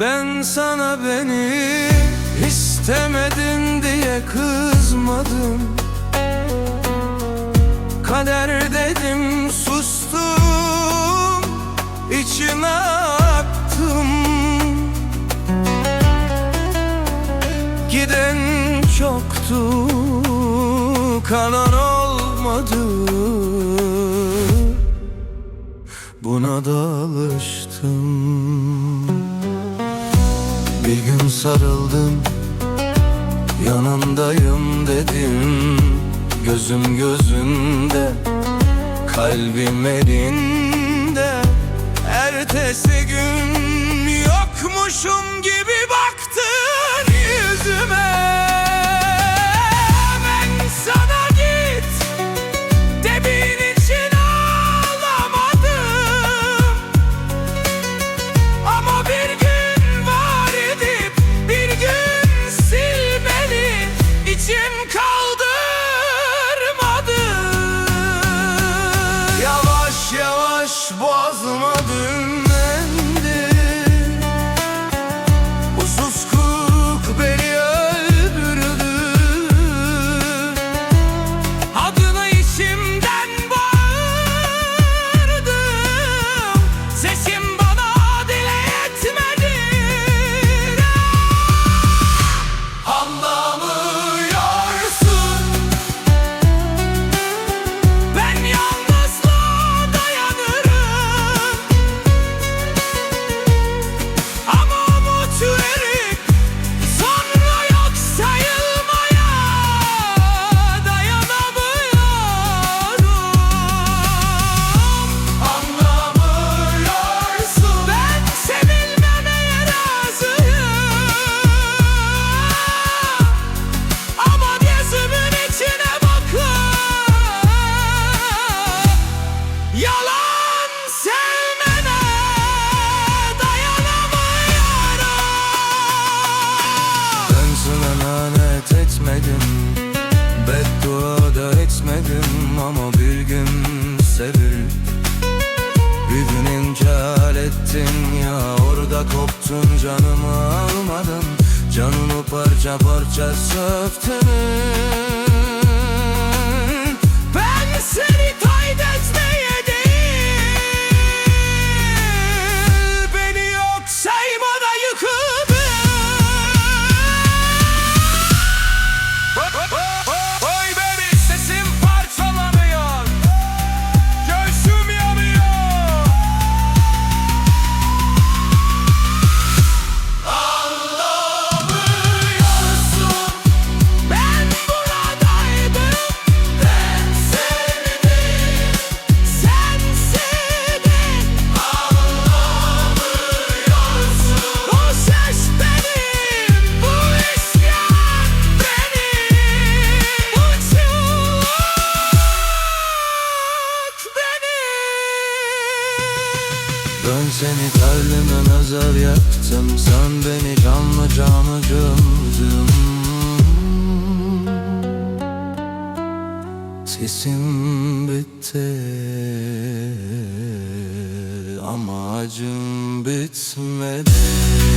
Ben sana beni istemedin diye kızmadım. Kader dedim sustum içime attım Giden çoktu kalan olmadı. Buna da alıştım. Bir gün sarıldım Yanındayım dedim. Gözüm gözünde Kalbim elinde. other ya Orada koptun canımı almadım Canımı parça parça söktünüz seni kalbime nazar yaktım Sen beni canla cana gömdün. Sesim bitti ama acım bitmedi.